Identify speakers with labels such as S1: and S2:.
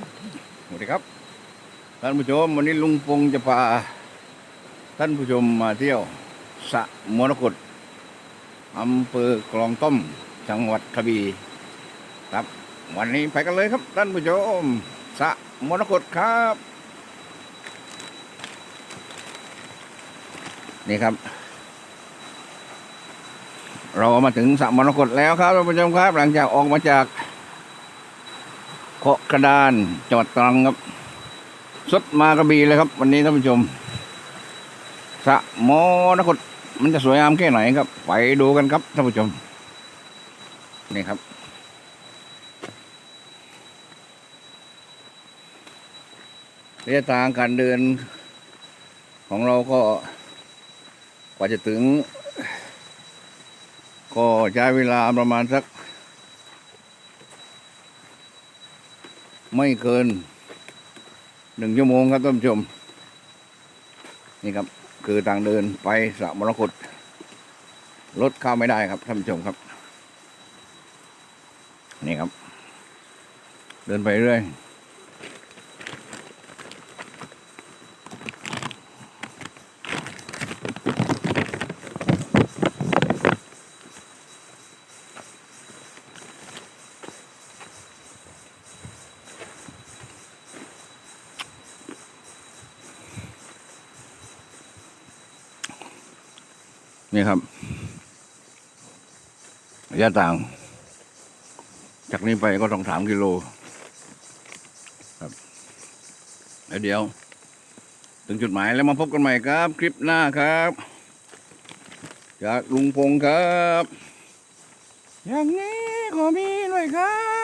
S1: สวัสดีครับ ท่านผู้ชมวันนี้ลุงพงจะพาท่านผู้ชมมาเที่ยวสะมรกตอำเภอกลองต้มจังหวัดกระบี่ครับ วันนี้ไปกันเลยครับ ท่านผู้ชมสะมรกตครับ นี่ครับ เรามาถึงสะมรกตแล้วครับท่านผู้ชมครับ หลังจากออกมาจาก เกาะกระดานจังหวัดตรังครับสดมากระบี่เลยครับ วันนี้ท่านผู้ชมสะมรกตมันจะสวยงามแค่ไหนครับ ไปดูกันครับท่านผู้ชม นี่ครับ ระยะทางการเดิน ของเราก็ กว่าจะถึง ก็ใช้เวลาประมาณสัก ไม่เกินหนึ่งชั่วโมงครับท่านผู้ชม นี่ครับ คือทางเดินไปสระมรกตรถเข้าไม่ได้ครับท่านผู้ชมครับ นี่ครับ เดินไปเรื่อย นี่ครับระยะต่าง จากนี้ไปก็ต้องสามกิโลครับแล้วเดี๋ยว ถึงจุดหมายแล้วมาพบกันใหม่ครับ คลิปหน้าครับ จากลุงพงษ์ครับ อย่างนี้ขอมีหน่อยครับ